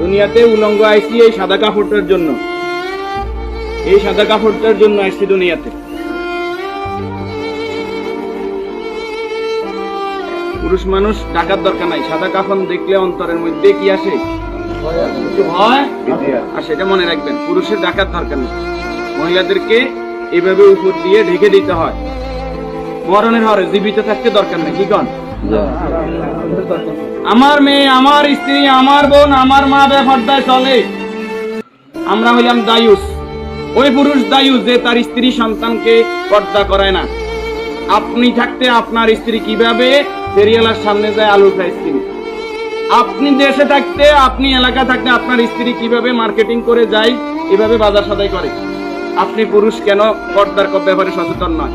দুনিয়াতে উলঙ্গ আইসি এই সাদা কাপড়টার জন্য। এই সাদা কাপড়টার জন্য আইসি দুনিয়াতে। পুরুষ মানুষ টাকার দরকার নাই। সাদা কাফন দেখলে অন্তরের মধ্যে কি আসে? আর সেটা মনে রাখবেন, পুরুষের ডাকার দরকার নেই। মহিলাদেরকে এভাবে উপর দিয়ে ঢেকে দিতে হয়। মরণের হরে জীবিত থাকতে দরকার নেই। কি কন? আমার মেয়ে, আমার স্ত্রী, আমার বোন, আমার মা বেফারদায় চলে। আমরা হইলাম দায়ুস। ওই পুরুষ দায়ুস যে তার স্ত্রী সন্তানকে পর্দা করায় না। আপনি থাকতে আপনার স্ত্রী কীভাবে ফেরিয়ালার সামনে যায় আলু ফ্রাইস স্ত্রী আপনি দেশে থাকতে, আপনি এলাকা থাকতে আপনার স্ত্রী কীভাবে মার্কেটিং করে যায়, এভাবে বাজার সদাই করে? আপনি পুরুষ কেন পর্দার ব্যাপারে সচেতন নয়?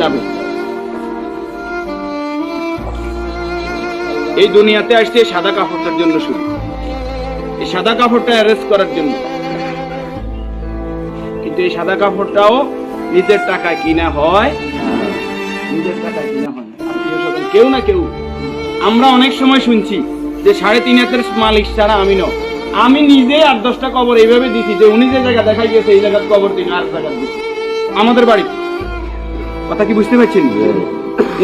যাবে। এই দুনিয়াতে আসছে সাদা কাপড়টার জন্য শুধু। এই সাদা কাপড়টা অ্যারেস্ট করার জন্য। কিন্তু এই সাদা কাপড়টাও নিজের টাকায় কিনা হয়। নিজের টাকায় কিনা হয় কেউ না কেউ, আমরা অনেক সময় শুনছি যে সাড়ে তিন হাতের মালিক ছাড়া আমি ন আমি নিজে আট দশটা কবর এইভাবে দিছি যে উনি যে জায়গা দেখাই গেছে এই জায়গার কবর দিন আর জায়গা দিচ্ছি আমাদের বাড়ি কথা কি বুঝতে পারছেন?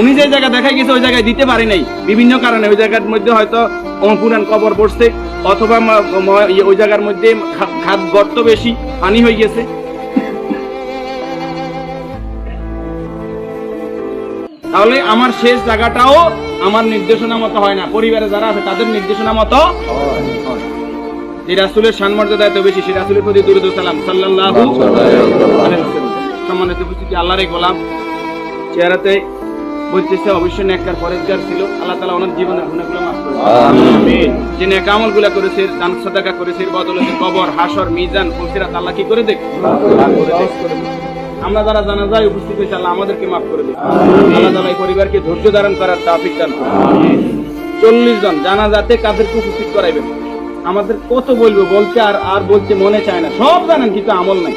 উনি যে জায়গা দেখাই গেছে, ওই জায়গায় দিতে পারে নাই। বিভিন্ন কারণে ওই জায়গার মধ্যে হয়তো অপুরান কবর পড়ছে, অথবা ওই জায়গার মধ্যে খাদ গর্ত বেশি, পানি হয়ে গেছে। তাহলে আমার শেষ জায়গাটাও আমার নির্দেশনা মতো হয় না। পরিবারে যারা আছে, তাদের নির্দেশনা মতো। যে রাসুলের সম্মর্যাদা এত বেশি, সে রাসুলের প্রতি দুরুদ সালাম। ওয়াসাল্লাম। সম্মানিত উপস্থিতি, আল্লাহর গোলাম। চেহারাতে বলতেছে অবশ্যই নেককার পরেজগার ছিল। আল্লাহ তাআলা ওনার জীবনের মাফ করে যে নেক আমলগুলো করেছে দান সাদাকা করেছে এর বদলে কবর হাসর মিজান ফুলসিরাত আল্লাহ কি করে দেখ? আমরা যারা জানাজায় উপস্থিত হয়েছে আল্লাহ আমাদেরকে মাফ করে দিন আল্লাহ তাআলা এই পরিবারকে ধৈর্য ধারণ করার তাফিক দান চল্লিশ জন জানাজাতে কাদেরকে উপস্থিত করাইবেন। আমাদের কত বলব বলতে আর আর বলতে মনে চায় না। সব জানেন কিন্তু আমল নাই।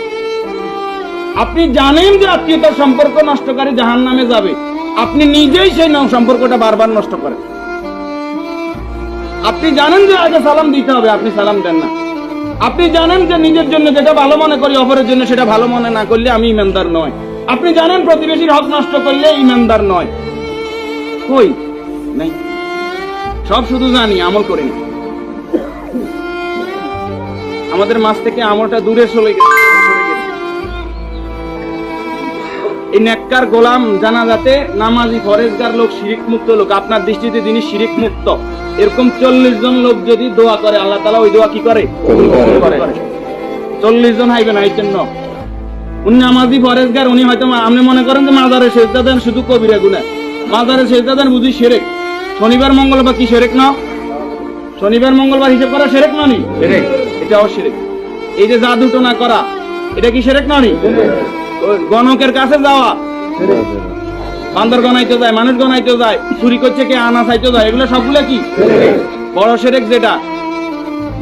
আপনি জানেন যে আত্মীয়তার সম্পর্ক নষ্টকারী জাহান নামে যাবে। আপনি নিজেই সেই নাম সম্পর্কটা বারবার নষ্ট করেন। আপনি জানেন যে আগে সালাম দিতে হবে, আপনি সালাম দেন না। আপনি জানেন যে নিজের জন্য যেটা ভালো মনে করি, অপরের জন্য সেটা ভালো মনে না করলে আমি ইমানদার নয়। আপনি জানেন প্রতিবেশীর হক নষ্ট করলে ইমানদার নয়। কই? নাই। সব শুধু জানি, আমল করি আমাদের মাছ থেকে আমলটা দূরে চলে গেছে। এই নেককার গোলাম জানা যাতে নামাজি ফরেজগার লোক শিরিক মুক্ত লোক। আপনার দৃষ্টিতে যিনি শিরিক মুক্ত এরকম চল্লিশ জন লোক যদি দোয়া করে আল্লাহ তালা ওই দোয়া কি করে? চল্লিশ জন হাইবেন এই জন্য। উনি নামাজি ফরেজগার উনি হয়তো আপনি মনে করেন যে মাজারে সেজদা দেন শুধু কবিরা গুনা মাজারে সেজদা দেন বুঝি সেরেক শনিবার মঙ্গলবার কি সেরেক না? শনিবার মঙ্গলবার হিসেব করা সেরেক ননি সেরেক এটাও সেরেক এই যে জাদু টোনা করা এটা কি সেরেক ননি গণকের কাছে যাওয়া। বান্দর গনাইতে যায়, মানুষ গনাইতে যায়, চুরি করছে কে, আনা চাইতে যায়, এগুলো সবগুলো কি? বড় সেরেক যেটা।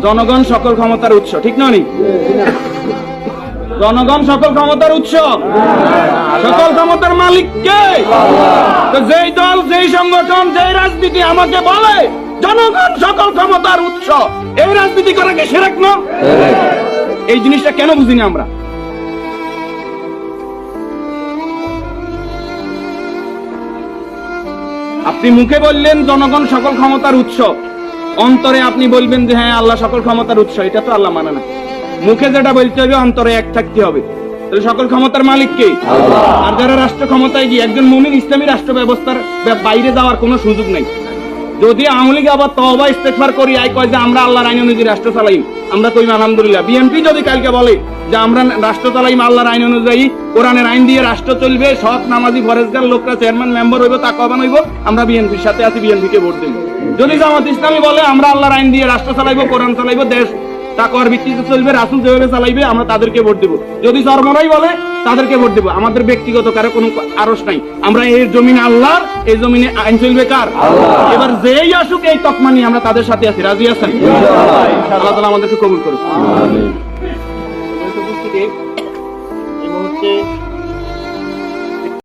জনগণ সকল ক্ষমতার উৎস, ঠিক ননি জনগণ সকল ক্ষমতার উৎস। সকল ক্ষমতার মালিক কে? তো যেই দল, যেই সংগঠন, যেই রাজনীতি আমাকে বলে, জনগণ সকল ক্ষমতার উৎস। এই রাজনীতি করা কি সেরেক না? এই জিনিসটা কেন বুঝিনি আমরা? আপনি মুখে বললেন জনগণ সকল ক্ষমতার উৎস। অন্তরে আপনি বলবেন যে হ্যাঁ আল্লাহ সকল ক্ষমতার উৎস এটা তো আল্লাহ মানে না। মুখে যেটা বলতে হবে অন্তরে এক থাকতে হবে। তাহলে সকল ক্ষমতার মালিক কে? আর যারা রাষ্ট্র ক্ষমতায় গিয়ে একজন মুমিন ইসলামী রাষ্ট্র ব্যবস্থার বাইরে যাওয়ার কোনো সুযোগ নেই। যদি আওয়ামী লীগ আবার তবা ইস্তেকবার করি, আই কয় যে আমরা আল্লাহর আইন অনুযায়ী রাষ্ট্র চালাই আমরা কই আলহামদুলিল্লাহ। বিএনপি যদি কালকে বলে যে আমরা রাষ্ট্র চালাইম আল্লাহর আইন অনুযায়ী, কোরআনের আইন দিয়ে রাষ্ট্র চলবে, সৎ নামাজি ফরেজগার লোকরা চেয়ারম্যান, মেম্বার হইব তা কবান হইব আমরা বিএনপির সাথে আছি বিএনপিকে ভোট দেব। যদি জামাত ইসলামী বলে আমরা আল্লাহর আইন দিয়ে রাষ্ট্র চালাইবো, কোরআন চালাইবো, দেশ তাকওয়ার ভিত্তিতে চলবে রাসুল যেভাবে চালাইবে আমরা তাদেরকে ভোট দেব। যদি চরমরাই বলে তাদেরকে ভোট দেব। আমাদের ব্যক্তিগত কারও কোনো আরস নাই। আমরা এই জমিনে আল্লাহর এই জমিনে আইন চলবে কার? এবার যেই আসুক এই তকমা নিয়ে আমরা তাদের সাথে আছি। রাজি আছেন? আল্লাহ তালা আমাদেরকে কবুল করুন উপস্থিতি। এই মুহূর্তে